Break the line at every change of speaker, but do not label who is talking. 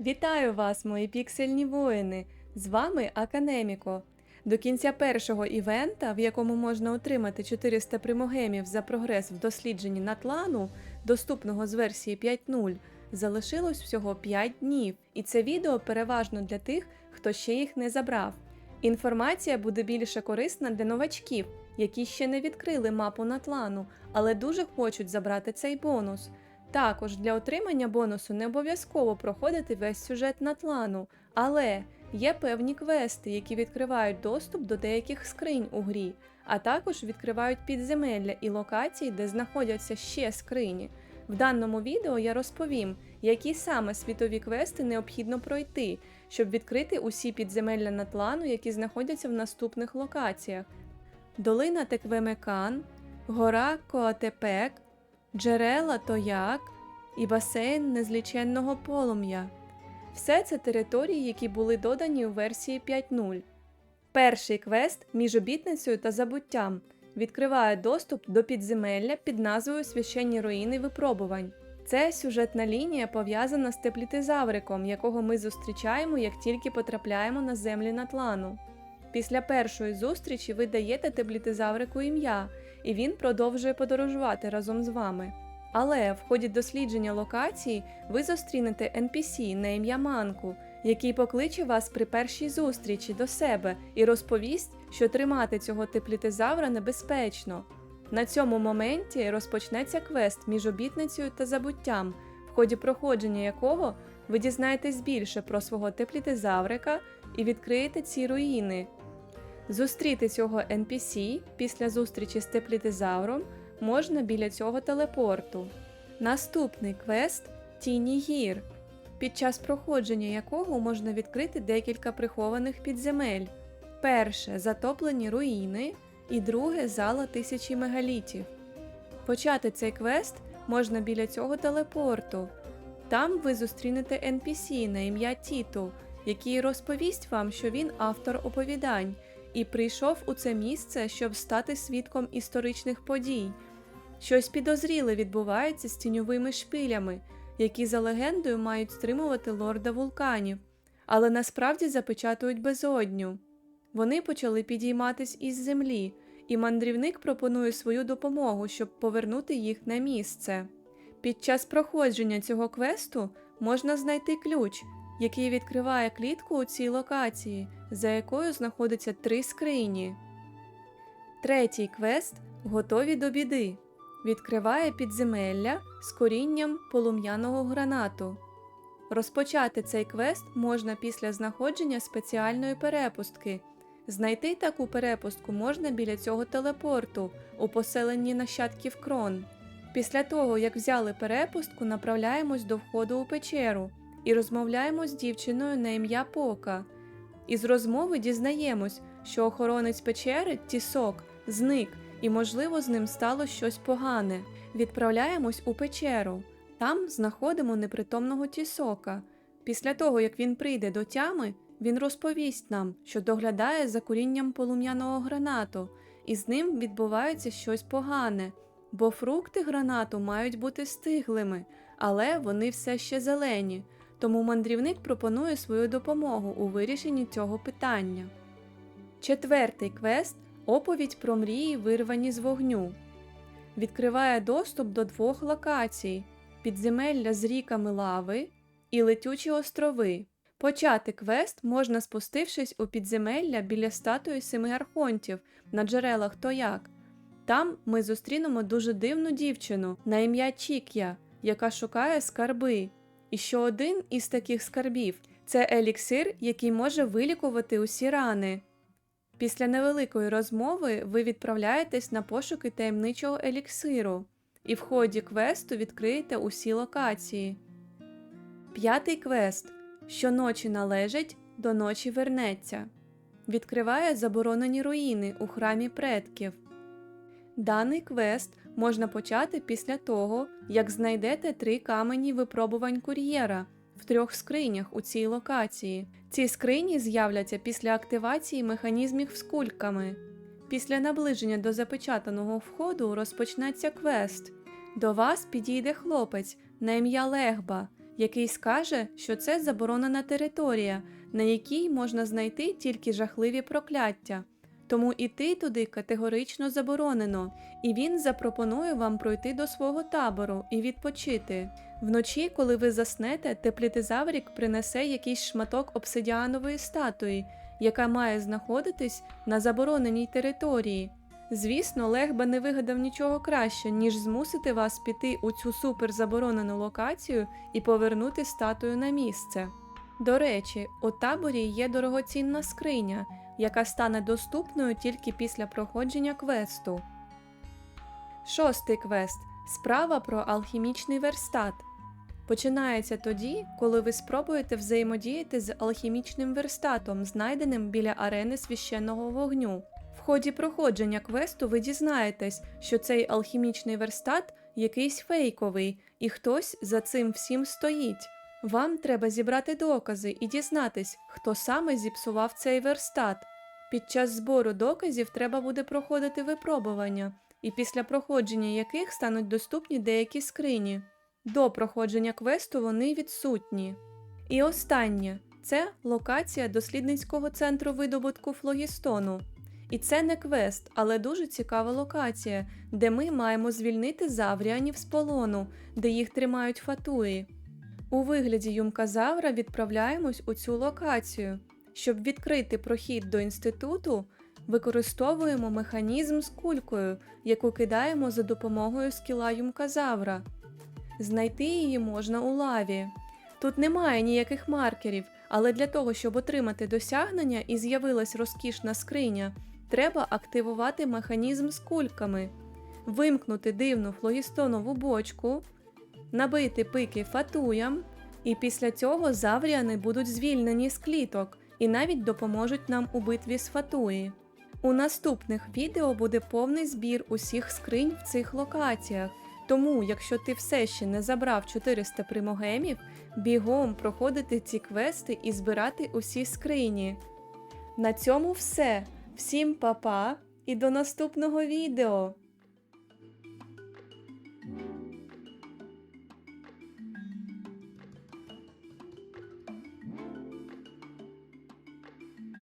Вітаю вас, мої піксельні воїни! З вами Аканеміко. До кінця першого івента, в якому можна отримати 400 примогемів за прогрес в дослідженні Натлану, доступного з версії 5.0, залишилось всього 5 днів, і це відео переважно для тих, хто ще їх не забрав. Інформація буде більше корисна для новачків, які ще не відкрили мапу Натлану, але дуже хочуть забрати цей бонус. Також для отримання бонусу не обов'язково проходити весь сюжет Натлану, але є певні квести, які відкривають доступ до деяких скринь у грі, а також відкривають підземелля і локації, де знаходяться ще скрині. В даному відео я розповім, які саме світові квести необхідно пройти, щоб відкрити усі підземелля Натлану, які знаходяться в наступних локаціях: Долина Теквемекан, Гора Коатепек, джерела Тояк і басейн незліченного полум'я. Все це території, які були додані у версії 5.0. Перший квест між обітницею та забуттям відкриває доступ до підземелля під назвою Священні руїни випробувань. Це сюжетна лінія пов'язана з теплітизавриком, якого ми зустрічаємо, як тільки потрапляємо на землі Натлану. Після першої зустрічі ви даєте теплітизаврику ім'я, і він продовжує подорожувати разом з вами. Але в ході дослідження локації ви зустрінете NPC на ім'я Манку, який покличе вас при першій зустрічі до себе і розповість, що тримати цього теплітизавра небезпечно. На цьому моменті розпочнеться квест між обітницею та забуттям, в ході проходження якого ви дізнаєтесь більше про свого теплітизаврика і відкриєте ці руїни. Зустріти цього NPC після зустрічі з теплітизавром можна біля цього телепорту. Наступний квест Тіні гір, під час проходження якого можна відкрити декілька прихованих підземель. Перше затоплені руїни, і друге зала тисячі мегалітів. Почати цей квест можна біля цього телепорту. Там ви зустрінете NPC на ім'я Тіту, який розповість вам, що він автор оповідань і прийшов у це місце, щоб стати свідком історичних подій. Щось підозріле відбувається з тіньовими шпилями, які за легендою мають стримувати лорда вулканів, але насправді запечатують безодню. Вони почали підійматись із землі, і мандрівник пропонує свою допомогу, щоб повернути їх на місце. Під час проходження цього квесту можна знайти ключ, який відкриває клітку у цій локації, за якою знаходиться три скрині. Третій квест готові до біди. Відкриває підземелля з корінням полум'яного гранату. Розпочати цей квест можна після знаходження спеціальної перепустки. Знайти таку перепустку можна біля цього телепорту у поселенні нащадків крон. Після того, як взяли перепустку, направляємось до входу у печеру і розмовляємо з дівчиною на ім'я Пока. Із розмови дізнаємось, що охоронець печери Тісок зник, і, можливо, з ним стало щось погане. Відправляємось у печеру. Там знаходимо непритомного Тісока. Після того, як він прийде до тями, він розповість нам, що доглядає за курінням полум'яного гранату, і з ним відбувається щось погане, бо фрукти гранату мають бути стиглими, але вони все ще зелені. Тому мандрівник пропонує свою допомогу у вирішенні цього питання. Четвертий квест оповідь про мрії, вирвані з вогню. Відкриває доступ до двох локацій: підземелля з ріками лави і летючі острови. Почати квест можна спустившись у підземелля біля статуї семи архонтів на джерелах Тояк. Там ми зустрінемо дуже дивну дівчину на ім'я Чік'я, яка шукає скарби. І що один із таких скарбів це еліксир, який може вилікувати усі рани. Після невеликої розмови ви відправляєтесь на пошуки таємничого еліксиру, і в ході квесту відкриєте усі локації. П'ятий квест Щоночі належить, до ночі вернеться. Відкриває заборонені руїни у храмі предків. Даний квест можна почати після того, як знайдете три камені випробувань кур'єра в трьох скринях у цій локації. Ці скрині з'являться після активації механізмів з кульками. Після наближення до запечатаного входу розпочнеться квест. До вас підійде хлопець на ім'я Легба, який скаже, що це заборонена територія, на якій можна знайти тільки жахливі прокляття. Тому іти туди категорично заборонено, і він запропонує вам пройти до свого табору і відпочити. Вночі, коли ви заснете, теплітизаврік принесе якийсь шматок обсидіанової статуї, яка має знаходитись на забороненій території. Звісно, Легба не вигадав нічого краще, ніж змусити вас піти у цю суперзаборонену локацію і повернути статую на місце. До речі, у таборі є дорогоцінна скриня, яка стане доступною тільки після проходження квесту. Шостий квест справа про алхімічний верстат. Починається тоді, коли ви спробуєте взаємодіяти з алхімічним верстатом, знайденим біля арени священного вогню. В ході проходження квесту ви дізнаєтесь, що цей алхімічний верстат якийсь фейковий, і хтось за цим всім стоїть. Вам треба зібрати докази і дізнатись, хто саме зіпсував цей верстат. Під час збору доказів треба буде проходити випробування, і після проходження яких стануть доступні деякі скрині. До проходження квесту вони відсутні. І останнє це локація дослідницького центру видобутку флогістону. І це не квест, але дуже цікава локація, де ми маємо звільнити завріанів з полону, де їх тримають фатуї. У вигляді юмказавра відправляємось у цю локацію. Щоб відкрити прохід до інституту, використовуємо механізм з кулькою, яку кидаємо за допомогою скіла юмказавра. Знайти її можна у лаві. Тут немає ніяких маркерів, але для того, щоб отримати досягнення і з'явилась розкішна скриня, треба активувати механізм з кульками, вимкнути дивну флогістонову бочку, набити пики фатуям, і після цього завріани будуть звільнені з кліток і навіть допоможуть нам у битві з фатуї. У наступних відео буде повний збір усіх скринь в цих локаціях. Тому, якщо ти все ще не забрав 400 примогемів, бігом проходити ці квести і збирати усі скрині. На цьому все. Всім па-па і до наступного відео!